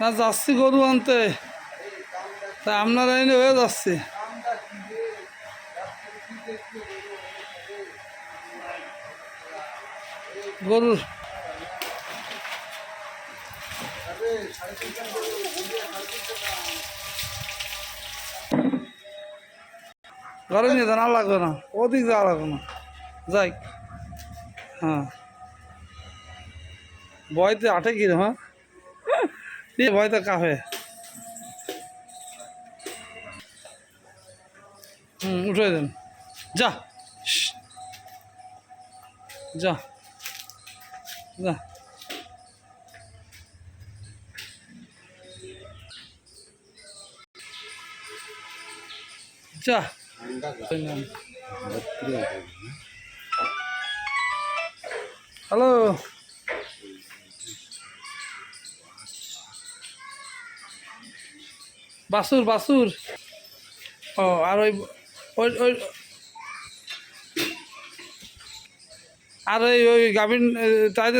না, যাচ্ছি গরু আনতে। তা আপনারা এনে হয়ে যাচ্ছে। গরুর ঘরে নিয়ে আর লাগবে না। ওদিক যাওয়া লাগবে না। যাই। হ্যাঁ। বয়তে আটে কিরম হ্যাঁ? দিয়ে বয়তে কাফে হুম, উঠে দেন। যা। যা। যা। যা। হ্যালো। বাসুর বাসুর। ও আর ওই ওই ওই আর ওই ওই গাভিন তাইতে